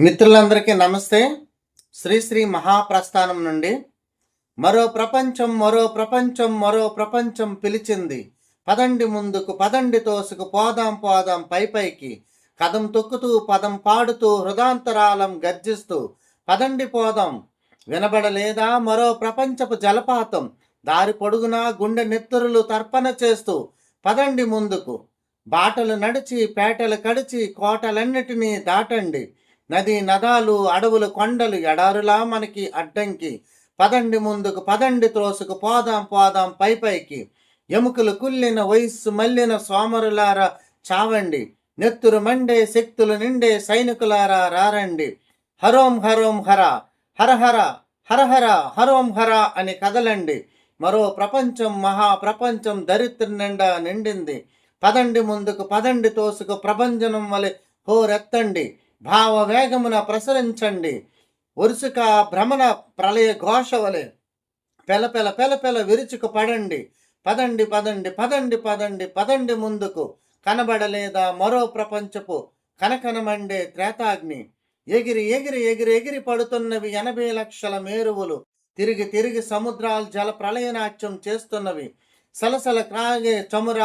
మిత్రులందరికీ నమస్తే. శ్రీ శ్రీ మహాప్రస్థానం నుండి మరో ప్రపంచం మరో ప్రపంచం మరో ప్రపంచం పిలిచింది. పదండి ముందుకు పదండి తోసుకు పోదాం పోదాం పై పైకి. కదం తొక్కుతూ పదం పాడుతూ హృదాంతరాలం గర్జిస్తూ. పదండి పోదాం. వినబడలేదా మరో ప్రపంచపు జలపాతం? దారి పొడుగునా గుండె నెత్తురులు తర్పణ చేస్తూ. పదండి ముందుకు. బాటలు నడిచి పేటలు కడిచి కోటలన్నిటినీ దాటండి. నది నదాలు అడవులు కొండలు ఎడారులా మనకి అడ్డంకి. పదండి ముందుకు పదండి త్రోసుకు పోదాం పోదాం పై పైకి. ఎముకలు కుల్లిన వయస్సు మల్లిన సోమరులారా చావండి. నెత్తురు మండే శక్తులు నిండే సైనికులారా రారండి. హరోం హరోం హర హరహర హరహర హరోం హర అని కదలండి. మరో ప్రపంచం మహా ప్రపంచం దరిద్ర నిండా నిండింది. పదండి ముందుకు పదండి తోసుకు ప్రభంజనం వలె హోరెత్తండి. భావ వేగమున ప్రసరించండి. వరుసక భ్రమణ ప్రళయ ఘోషవలే పెలపెల పెలపెల విరుచుకు పడండి. పదండి పదండి పదండి పదండి పదండి ముందుకు. కనబడలేదా మరో ప్రపంచపు కనకనమండే త్రేతాగ్ని. ఎగిరి ఎగిరి ఎగిరి ఎగిరి పడుతున్నవి ఎనభై లక్షల మేరువులు. తిరిగి తిరిగి సముద్రాలు జల ప్రళయనాట్యం చేస్తున్నవి. సలసల క్రాగే చముర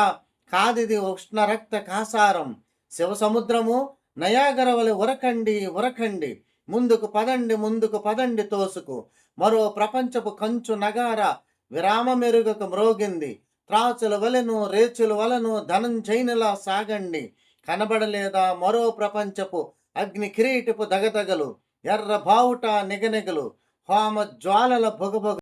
కాదిది ఉష్ణ రక్త కాసారం. శివ సముద్రము నయాగర వలె ఉరకండి ఉరకండి. ముందుకు పదండి ముందుకు పదండి తోసుకు. మరో ప్రపంచపు కంచు నగార విరామ మెరుగకు మ్రోగింది. త్రాచుల వలెను రేచుల వలను ధనంజైనులా సాగండి. కనబడలేదా మరో ప్రపంచపు అగ్ని కిరీటపు దగదగలు? ఎర్ర బావుట నిగనిగలు. హోమ జ్వాలల బొగబొగ